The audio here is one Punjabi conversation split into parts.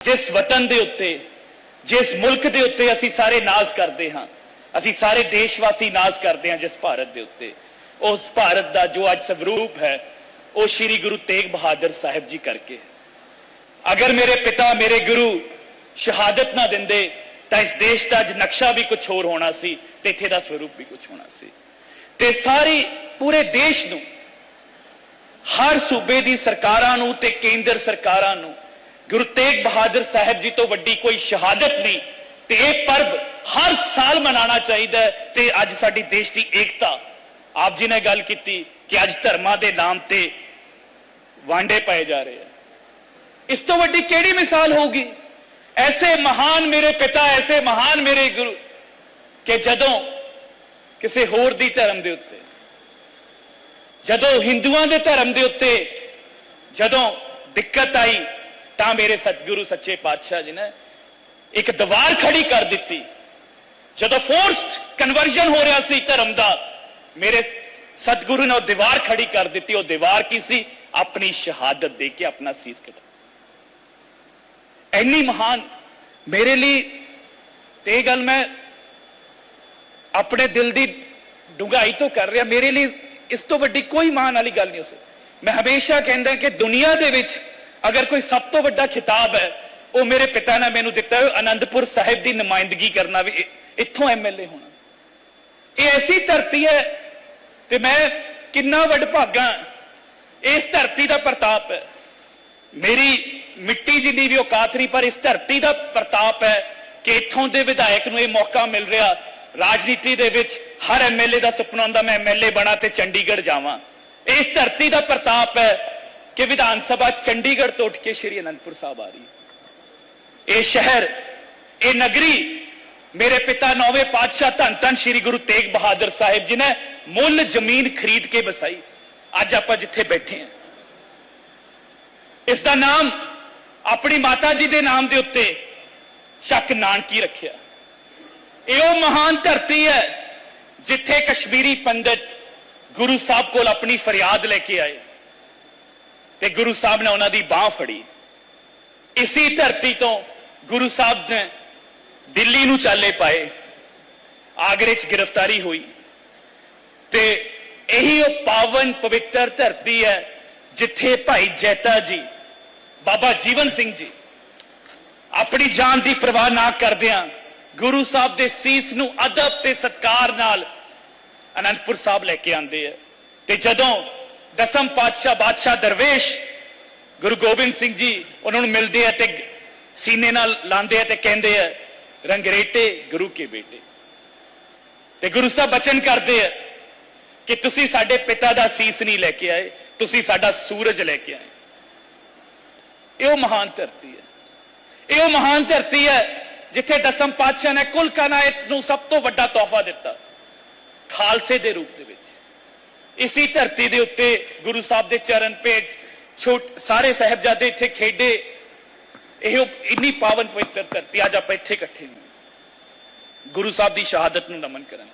ਜਿਸ ਵਤਨ ਦੇ ਉੱਤੇ, ਜਿਸ ਮੁਲਕ ਦੇ ਉੱਤੇ ਅਸੀਂ ਸਾਰੇ ਨਾਜ਼ ਕਰਦੇ ਹਾਂ, ਅਸੀਂ ਸਾਰੇ ਦੇਸ਼ਵਾਸੀ ਨਾਜ਼ ਕਰਦੇ ਹਾਂ ਜਿਸ ਭਾਰਤ ਦੇ ਉੱਤੇ। ਉਸ ਭਾਰਤ ਦਾ ਜੋ ਅੱਜ ਸਵਰੂਪ ਹੈ, ਉਹ ਸ੍ਰੀ ਗੁਰੂ ਤੇਗ ਬਹਾਦਰ ਸਾਹਿਬ ਜੀ ਕਰਕੇ ਅਗਰ ਮੇਰੇ ਪਿਤਾ, ਮੇਰੇ ਗੁਰੂ ਸ਼ਹਾਦਤ ਨਾ ਦਿੰਦੇ, ਤਾਂ ਇਸ ਦੇਸ਼ ਦਾ ਅੱਜ ਨਕਸ਼ਾ ਵੀ ਕੁਝ ਹੋਰ ਹੋਣਾ ਸੀ, ਤੇ ਇੱਥੇ ਦਾ ਸਵਰੂਪ ਵੀ ਕੁਝ ਹੋਣਾ ਸੀ। ਤੇ ਸਾਰੀ, ਪੂਰੇ ਦੇਸ਼ ਨੂੰ, ਹਰ ਸੂਬੇ ਦੀ ਸਰਕਾਰਾਂ ਨੂੰ ਤੇ ਕੇਂਦਰ ਸਰਕਾਰਾਂ ਨੂੰ ਗੁਰੂ ਤੇਗ ਬਹਾਦਰ ਸਾਹਿਬ ਜੀ ਤੋਂ ਵੱਡੀ ਕੋਈ ਸ਼ਹਾਦਤ ਨਹੀਂ। ਤੇ ਇਹ ਪਰਬ ਹਰ ਸਾਲ ਮਨਾਉਣਾ ਚਾਹੀਦਾ ਤੇ ਅੱਜ ਸਾਡੀ ਦੇਸ਼ ਦੀ ਏਕਤਾ। ਆਪ ਜੀ ਨੇ ਗੱਲ ਕੀਤੀ ਕਿ ਅੱਜ ਧਰਮਾਂ ਦੇ ਨਾਮ ਤੇ ਵਾਂਡੇ ਪਏ ਜਾ ਰਹੇ ਆ ਇਸ ਤੋਂ ਵੱਡੀ ਕਿਹੜੀ ਮਿਸਾਲ ਹੋਊਗੀ? ਐਸੇ ਮਹਾਨ ਮੇਰੇ ਪਿਤਾ, ਐਸੇ ਮਹਾਨ ਮੇਰੇ ਗੁਰੂ ਕਿ ਜਦੋਂ ਕਿਸੇ ਹੋਰ ਦੀ ਧਰਮ ਦੇ ਉੱਤੇ, ਜਦੋਂ ਹਿੰਦੂਆਂ ਦੇ ਧਰਮ ਦੇ ਉੱਤੇ ਜਦੋਂ ਦਿੱਕਤ ਆਈ ਤਾਂ ਮੇਰੇ ਸਤਿਗੁਰੂ ਸੱਚੇ ਪਾਤਸ਼ਾਹ ਜੀ ਨੇ ਇੱਕ ਦੀਵਾਰ ਖੜੀ ਕਰ ਦਿੱਤੀ। ਜਦੋਂ ਫੋਰਸਡ ਕਨਵਰਜਨ ਹੋ ਰਿਹਾ ਸੀ ਧਰਮ ਦਾ, ਮੇਰੇ ਸਤਿਗੁਰੂ ਨੇ ਉਹ ਦੀਵਾਰ ਖੜੀ ਕਰ ਦਿੱਤੀ। ਉਹ ਦੀਵਾਰ ਕੀ ਸੀ? ਆਪਣੀ ਸ਼ਹਾਦਤ ਦੇ ਕੇ ਆਪਣਾ ਸੀਸ ਕਟਾ ਇੰਨੀ ਮਹਾਨ ਮੇਰੇ ਲਈ ਤੇ ਇਹ ਗੱਲ ਮੈਂ ਆਪਣੇ ਦਿਲ ਦੀ ਡੂੰਘਾਈ ਤੋਂ ਕਰ ਰਿਹਾ। ਮੇਰੇ ਲਈ ਇਸ ਤੋਂ ਵੱਡੀ ਕੋਈ ਮਾਣ ਵਾਲੀ ਗੱਲ ਨਹੀਂ ਹੋ ਸਕਦੀ। ਮੈਂ ਹਮੇਸ਼ਾ ਕਹਿੰਦਾ ਕਿ ਦੁਨੀਆ ਦੇ ਵਿੱਚ ਅਗਰ ਕੋਈ ਸਭ ਤੋਂ ਵੱਡਾ ਖਿਤਾਬ ਹੈ, ਉਹ ਮੇਰੇ ਪਿਤਾ ਨੇ ਮੈਨੂੰ ਦਿੱਤਾ ਹੈ ਆਨੰਦਪੁਰ ਸਾਹਿਬ ਦੀ ਨੁਮਾਇੰਦਗੀ ਕਰਨਾ ਵੀ ਇ- ਇੱਥੋਂ ਐਮਐਲਏ ਹੋਣਾ। ਇਹ ਐਸੀ ਧਰਤੀ ਹੈ ਤੇ ਮੈਂ ਕਿੰਨਾ ਵੱਡ ਭਾਗਾ ਇਸ ਧਰਤੀ ਦਾ ਪ੍ਰਤਾਪ ਹੈ। ਮੇਰੀ ਮਿੱਟੀ ਜਿੰਨੀ ਵੀ ਔਕਾਤ ਨਹੀਂ, ਪਰ ਇਸ ਧਰਤੀ ਦਾ ਪ੍ਰਤਾਪ ਹੈ ਕਿ ਇੱਥੋਂ ਦੇ ਵਿਧਾਇਕ ਨੂੰ ਇਹ ਮੌਕਾ ਮਿਲ ਰਿਹਾ। ਰਾਜਨੀਤੀ ਦੇ ਵਿੱਚ ਹਰ ਐਮਐਲਏ ਦਾ ਸੁਪਨਾ ਹੁੰਦਾ, ਮੈਂ ਐਮਐਲਏ ਬਣਾ ਤੇ ਚੰਡੀਗੜ੍ਹ ਜਾਵਾਂ। ਇਸ ਧਰਤੀ ਦਾ ਪ੍ਰਤਾਪ ਹੈ ਕਿ ਵਿਧਾਨ ਸਭਾ ਚੰਡੀਗੜ੍ਹ ਤੋਂ ਉੱਠ ਕੇ ਸ਼੍ਰੀ ਅਨੰਦਪੁਰ ਸਾਹਿਬ ਆ ਰਹੀ ਹੈ ਇਹ ਸ਼ਹਿਰ ਇਹ ਨਗਰੀ ਮੇਰੇ ਪਿਤਾ ਨੌਵੇਂ ਪਾਤਸ਼ਾਹ ਧੰਨ ਧੰਨ ਸ਼੍ਰੀ ਗੁਰੂ ਤੇਗ ਬਹਾਦਰ ਸਾਹਿਬ ਜੀ ਨੇ ਮੁੱਲ ਜ਼ਮੀਨ ਖਰੀਦ ਕੇ ਬਸਾਈ ਅੱਜ ਆਪਾਂ ਜਿੱਥੇ ਬੈਠੇ ਹਾਂ ਇਸ ਦਾ ਨਾਮ ਆਪਣੀ ਮਾਤਾ ਜੀ ਦੇ ਨਾਮ ਦੇ ਉੱਤੇ ਸ਼ੱਕ ਨਾਨਕੀ ਰੱਖਿਆ ਇਹ ਉਹ ਮਹਾਨ ਧਰਤੀ ਹੈ ਜਿੱਥੇ ਕਸ਼ਮੀਰੀ ਪੰਡਤ ਗੁਰੂ ਸਾਹਿਬ ਕੋਲ ਆਪਣੀ ਫਰਿਆਦ ਲੈ ਕੇ ਆਏ ਤੇ ਗੁਰੂ ਸਾਹਿਬ ਨੇ ਉਹਨਾਂ ਦੀ ਬਾਹ ਫੜੀ। ਇਸੇ ਧਰਤੀ ਤੋਂ ਗੁਰੂ ਸਾਹਿਬ ਨੇ ਦਿੱਲੀ ਨੂੰ ਚਾਲੇ ਪਾਏ, ਆਗਰੇ 'ਚ ਗ੍ਰਿਫਤਾਰੀ ਹੋਈ। ਤੇ ਇਹੀ ਉਹ ਪਾਵਨ ਪਵਿੱਤਰ ਧਰਤੀ ਹੈ ਜਿੱਥੇ ਭਾਈ ਜੈਤਾ ਜੀ, ਬਾਬਾ ਜੀਵਨ ਸਿੰਘ ਜੀ ਆਪਣੀ ਜਾਨ ਦੀ ਪਰਵਾਹ ਨਾ ਕਰਦਿਆਂ ਗੁਰੂ ਸਾਹਿਬ ਦੇ ਸੀਸ ਨੂੰ ਅਦਬ ਤੇ ਸਤਕਾਰ ਨਾਲ ਅਨੰਦਪੁਰ ਸਾਹਿਬ ਲੈ ਕੇ ਆਂਦੇ ਆ। ਤੇ ਜਦੋਂ ਦਸਮ ਪਾਤਸ਼ਾਹ, ਬਾਦਸ਼ਾਹ ਦਰਵੇਸ਼ ਗੁਰੂ ਗੋਬਿੰਦ ਸਿੰਘ ਜੀ ਉਹਨਾਂ ਨੂੰ ਮਿਲਦੇ ਆ ਤੇ ਸੀਨੇ ਨਾਲ ਲਾਉਂਦੇ ਆ ਤੇ ਕਹਿੰਦੇ ਆ ਰੰਗਰੇਟੇ ਗੁਰੂ ਕੇ ਬੇਟੇ। ਤੇ ਗੁਰੂ ਸਾਹਿਬ ਬਚਨ ਕਰਦੇ ਆ ਕਿ ਤੁਸੀਂ ਸਾਡੇ ਪਿਤਾ ਦਾ ਸੀਸ ਨਹੀਂ ਲੈ ਕੇ ਆਏ, ਤੁਸੀਂ ਸਾਡਾ ਸੂਰਜ ਲੈ ਕੇ ਆਏ। ਇਹ ਉਹ ਮਹਾਨ ਧਰਤੀ ਹੈ। ਇਹ ਉਹ ਮਹਾਨ ਧਰਤੀ ਹੈ ਜਿੱਥੇ ਦਸਮ ਪਾਤਸ਼ਾਹ ਨੇ ਕੁੱਲ ਕਾਇਨਾਤ ਨੂੰ ਸਭ ਤੋਂ ਵੱਡਾ ਤੋਹਫਾ ਦਿੱਤਾ, ਖਾਲਸੇ ਦੇ ਰੂਪ ਦੇ ਵਿੱਚ। ਇਸੀ ਧਰਤੀ ਦੇ ਉੱਤੇ ਗੁਰੂ ਸਾਹਿਬ ਦੇ ਚਰਨ ਭੇਟ, ਛੋਟ, ਸਾਰੇ ਸਹਿਬਜ਼ਾਦੇ ਇੱਥੇ ਖੇਡੇ। ਇਹ ਇੰਨੀ ਪਾਵਨ ਪਵਿੱਤਰ ਧਰਤੀ ਅੱਜ ਆਪਾਂ ਇੱਥੇ ਇਕੱਠੇ ਹਾਂ ਗੁਰੂ ਸਾਹਿਬ ਦੀ ਸ਼ਹਾਦਤ ਨੂੰ ਨਮਨ ਕਰਨ।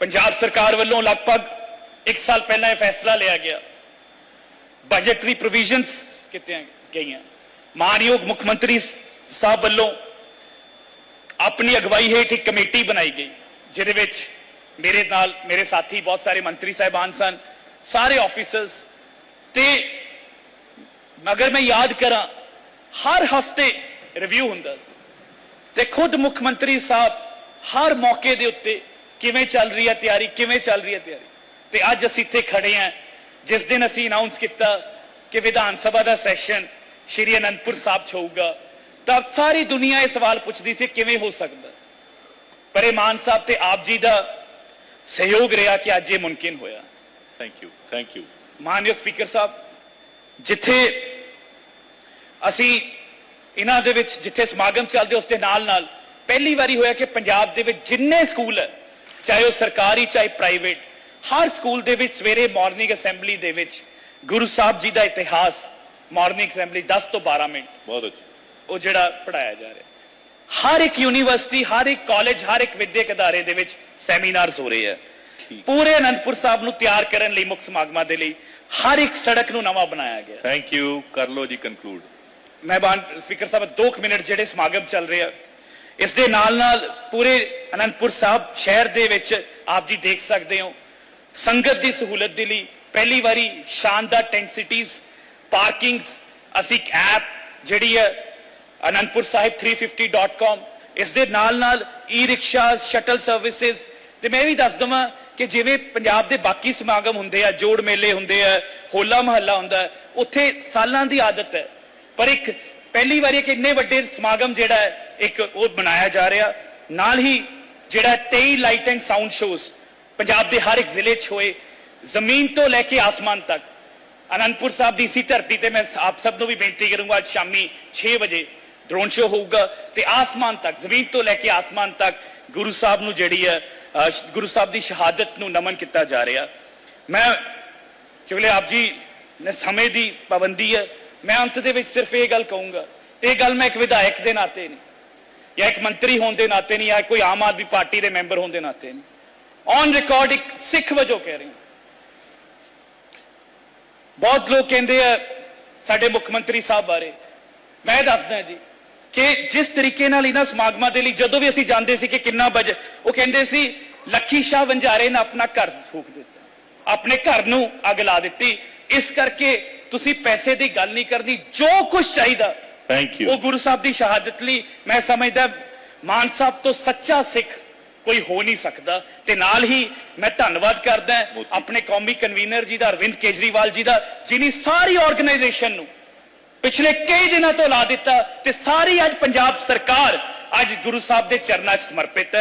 ਪੰਜਾਬ ਸਰਕਾਰ ਵੱਲੋਂ ਲਗਭਗ 1 ਸਾਲ ਪਹਿਲਾਂ ਇਹ ਫੈਸਲਾ ਲਿਆ ਗਿਆ। ਬਜਟਰੀ ਪ੍ਰੋਵੀਜ਼ਨਸ ਕੀਤੀਆਂ ਗਈਆਂ। ਮਾਨਯੋਗ ਮੁੱਖ ਮੰਤਰੀ ਸਾਹਿਬ ਵੱਲੋਂ ਆਪਣੀ ਅਗਵਾਈ ਹੇਠ ਇੱਕ ਕਮੇਟੀ ਬਣਾਈ ਗਈ, ਜਿਹਦੇ ਵਿੱਚ ਮੇਰੇ ਨਾਲ ਮੇਰੇ ਸਾਥੀ ਬਹੁਤ ਸਾਰੇ ਮੰਤਰੀ ਸਾਹਿਬਾਨ ਸਨ, ਸਾਰੇ ਆਫੀਸਰਸ ਤੇ ਮਗਰ ਮੈਂ ਯਾਦ ਕਰਾਂ, ਹਰ ਹਫ਼ਤੇ ਰਿਵਿਊ ਹੁੰਦਾ ਸੀ ਤੇ ਖੁਦ ਮੁੱਖ ਮੰਤਰੀ ਸਾਹਿਬ ਹਰ ਮੌਕੇ ਦੇ ਉੱਤੇ ਕਿਵੇਂ ਚੱਲ ਰਹੀ ਹੈ ਤਿਆਰੀ, ਕਿਵੇਂ ਚੱਲ ਰਹੀ ਹੈ ਤਿਆਰੀ? ਤੇ ਅੱਜ ਅਸੀਂ ਇੱਥੇ ਖੜੇ ਹਾਂ, ਜਿਸ ਦਿਨ ਅਸੀਂ ਅਨਾਉਂਸ ਕੀਤਾ ਕਿ ਵਿਧਾਨ ਸਭਾ ਦਾ ਸੈਸ਼ਨ ਸ਼੍ਰੀ ਅਨੰਦਪੁਰ ਸਾਹਿਬ 'ਚ ਹੋਊਗਾ, ਤਾਂ ਸਾਰੀ ਦੁਨੀਆ ਇਹ ਸਵਾਲ ਪੁੱਛਦੀ ਸੀ, ਕਿਵੇਂ ਹੋ ਸਕਦਾ? ਪਰ ਇਹ ਮਾਨ ਸਾਹਿਬ ਤੇ ਆਪ ਜੀ ਦਾ ਸਹਿਯੋਗ ਰਿਹਾ ਕਿ ਅੱਜ ਇਹ ਮੁਮਕਿਨ ਹੋਇਆ। ਥੈਂਕ ਯੂ ਥੈਂਕ ਯੂ ਮਾਨਯੋਗ ਸਪੀਕਰ ਸਾਹਿਬ ਜਿੱਥੇ ਅਸੀਂ ਇਹਨਾਂ ਦੇ ਵਿੱਚ ਜਿੱਥੇ ਸਮਾਗਮ ਚੱਲਦੇ ਉਸ ਦੇ ਨਾਲ ਨਾਲ ਪਹਿਲੀ ਵਾਰੀ ਹੋਇਆ ਕਿ ਪੰਜਾਬ ਦੇ ਵਿੱਚ ਜਿੰਨੇ ਸਕੂਲ ਹੈ ਚਾਹੇ ਉਹ ਸਰਕਾਰੀ ਚਾਹੇ ਪ੍ਰਾਈਵੇਟ ਹਰ ਸਕੂਲ ਦੇ ਵਿੱਚ ਸਵੇਰੇ ਮਾਰਨਿੰਗ ਅਸੈਂਬਲੀ ਦੇ ਵਿੱਚ ਗੁਰੂ ਸਾਹਿਬ ਜੀ ਦਾ ਇਤਿਹਾਸ ਮਾਰਨਿੰਗ ਅਸੈਂਬਲੀ 10 ਤੋਂ 12 ਮਿੰਟ। ਬਹੁਤ ਅੱਛਾ। ਉਹ ਜਿਹੜਾ ਪੜਾਇਆ ਜਾ ਰਿਹਾ। ਹਰ ਇੱਕ ਯੂਨੀਵਰਸਿਟੀ ਹਰ ਇੱਕ ਕਾਲਜ ਹਰ ਇੱਕ ਵਿਦਿਅਕ ਅਦਾਰੇ ਦੇ ਵਿੱਚ ਸੈਮੀਨਾਰਸ ਹੋ ਰਹੇ ਆ। ਪੂਰੇ ਅਨੰਦਪੁਰ ਸਾਹਿਬ ਨੂੰ ਤਿਆਰ ਕਰਨ ਲਈ ਮੁੱਖ ਸਮਾਗਮਾਂ ਦੇ ਲਈ ਹਰ ਇੱਕ ਸੜਕ ਨੂੰ ਨਵਾਂ ਬਣਾਇਆ ਗਿਆ। ਥੈਂਕ ਯੂ ਕਰ ਲਓ ਜੀ ਕਨਕਲੂਡ ਮਹਿਮਾਨ ਸਪੀਕਰ ਸਾਹਿਬ 2 ਮਿੰਟ ਜਿਹੜੇ ਸਮਾਗਮ ਚੱਲ ਰਿਹਾ ਇਸ ਦੇ ਨਾਲ ਨਾਲ ਪੂਰੇ ਅਨੰਦਪੁਰ ਸਾਹਿਬ ਸ਼ਹਿਰ ਦੇ ਵਿੱਚ ਆਪ ਜੀ ਦੇਖ ਸਕਦੇ ਹੋ ਸੰਗਤ ਦੀ ਸਹੂਲਤ ਦੇ ਲਈ ਪਹਿਲੀ ਵਾਰੀ ਸ਼ਾਨਦਾਰ ਟੈਂਟ ਸਿਟੀਜ਼ ਪਾਰਕਿੰਗਸ ਅਸੀਂ ਇੱਕ ਐਪ ਜਿਹੜੀ ਹੈ ਅਨੰਦਪੁਰ ਸਾਹਿਬ 350.com ਇਸ ਦੇ ਨਾਲ ਨਾਲ ਈ ਰਿਕਸ਼ਾਸ ਸ਼ਟਲ ਸਰਵਿਸਿਜ਼ ਤੇ ਮੈਂ ਵੀ ਦੱਸ ਦਵਾਂ ਕਿ ਜਿਵੇਂ ਪੰਜਾਬ ਦੇ ਬਾਕੀ ਸਮਾਗਮ ਹੁੰਦੇ ਆ, ਜੋੜ ਮੇਲੇ ਹੁੰਦੇ ਆ, ਹੋਲਾ ਮਹੱਲਾ ਹੁੰਦਾ, ਉੱਥੇ ਸਾਲਾਂ ਦੀ ਆਦਤ ਹੈ। ਪਰ ਇੱਕ ਪਹਿਲੀ ਵਾਰੀ ਇੱਕ ਇੰਨੇ ਵੱਡੇ ਸਮਾਗਮ ਜਿਹੜਾ ਇੱਕ ਉਹ ਬਣਾਇਆ ਜਾ ਰਿਹਾ। ਨਾਲ ਹੀ ਜਿਹੜਾ 23 light and sound shows Punjab ਦੇ ਹਰ ਇੱਕ ਜ਼ਿਲ੍ਹੇ 'ਚ ਹੋਏ, ਜ਼ਮੀਨ ਤੋਂ ਲੈ ਕੇ ਆਸਮਾਨ ਤੱਕ। ਅਨੰਦਪੁਰ ਸਾਹਿਬ ਦੀ ਇਸੀ ਧਰਤੀ ਤੇ ਮੈਂ ਆਪ ਸਭ ਨੂੰ ਵੀ ਬੇਨਤੀ ਕਰੂੰਗਾ ਅੱਜ ਸ਼ਾਮੀ 6 ਵਜੇ ਡਰੋਨ ਸ਼ੋ ਹੋਊਗਾ ਤੇ ਆਸਮਾਨ ਤੱਕ ਜ਼ਮੀਨ ਤੋਂ ਲੈ ਕੇ ਆਸਮਾਨ ਤੱਕ ਗੁਰੂ ਸਾਹਿਬ ਨੂੰ ਜਿਹੜੀ ਹੈ ਗੁਰੂ ਸਾਹਿਬ ਦੀ ਸ਼ਹਾਦਤ ਨੂੰ ਨਮਨ ਕੀਤਾ ਜਾ ਰਿਹਾ ਮੈਂ ਕਿਉਂਕਿ ਆਪ ਜੀ ਨੇ ਸਮੇਂ ਦੀ ਪਾਬੰਦੀ ਹੈ ਮੈਂ ਅੰਤ ਦੇ ਵਿੱਚ ਸਿਰਫ ਇਹ ਗੱਲ ਕਹੂੰਗਾ ਤੇ ਇਹ ਗੱਲ ਮੈਂ ਇੱਕ ਵਿਧਾਇਕ ਦੇ ਨਾਤੇ ਨਹੀਂ ਜਾਂ ਇੱਕ ਮੰਤਰੀ ਹੋਣ ਦੇ ਨਾਤੇ ਨਹੀਂ ਜਾਂ ਕੋਈ ਆਮ ਆਦਮੀ ਪਾਰਟੀ ਦੇ ਮੈਂਬਰ ਹੋਣ ਦੇ ਨਾਤੇ ਨਹੀਂ ਔਨ ਰਿਕਾਰਡ ਇੱਕ ਸਿੱਖ ਵਜੋਂ ਕਹਿ ਰਹੀ ਹਾਂ ਬਹੁਤ ਲੋਕ ਕਹਿੰਦੇ ਆ ਸਾਡੇ ਮੁੱਖ ਮੰਤਰੀ ਸਾਹਿਬ ਬਾਰੇ ਮੈਂ ਦੱਸਦਾ ਜੀ ਕਿ ਜਿਸ ਤਰੀਕੇ ਨਾਲ ਇਹਨਾਂ ਸਮਾਗਮਾਂ ਦੇ ਲਈ ਜਦੋਂ ਵੀ ਅਸੀਂ ਜਾਂਦੇ ਸੀ ਕਿ ਕਿੰਨਾ ਬਜਟ ਉਹ ਕਹਿੰਦੇ ਸੀ ਲੱਖੀ ਸ਼ਾਹ ਵੰਜਾਰੇ ਨੇ ਆਪਣਾ ਘਰ ਫੂਕ ਦਿੱਤਾ ਆਪਣੇ ਘਰ ਨੂੰ ਅੱਗ ਲਾ ਦਿੱਤੀ ਇਸ ਕਰਕੇ ਤੁਸੀਂ ਪੈਸੇ ਦੀ ਗੱਲ ਨਹੀਂ ਕਰਨੀ ਜੋ ਕੁਝ ਚਾਹੀਦਾ Thank you. ਉਹ ਗੁਰੂ ਸਾਹਿਬ ਦੀ ਸ਼ਹਾਦਤ ਲਈ ਮੈਂ ਸਮਝਦਾ ਮਾਨ ਸਾਹਿਬ ਤੋਂ ਸੱਚਾ ਸਿੱਖ ਕੋਈ ਹੋ ਨਹੀਂ ਸਕਦਾ ਤੇ ਨਾਲ ਹੀ ਮੈਂ ਧੰਨਵਾਦ ਕਰਦਾ। ਆਪਣੇ ਕੌਮੀ ਕਨਵੀਨਰ ਜੀ ਦਾ ਅਰਵਿੰਦ ਕੇਜਰੀਵਾਲ ਜੀ ਦਾ ਜਿਨੀ ਸਾਰੀ ਆਰਗੇਨਾਈਜੇਸ਼ਨ ਨੂੰ ਪਿਛਲੇ ਕਈ ਦਿਨਾਂ ਤੋਂ ਲਾ ਦਿੱਤਾ ਤੇ ਸਾਰੀ ਅੱਜ ਪੰਜਾਬ ਸਰਕਾਰ ਅੱਜ ਗੁਰੂ ਸਾਹਿਬ ਦੇ ਚਰਨਾਂ 'ਚ ਸਮਰਪਿਤ ਹੈ।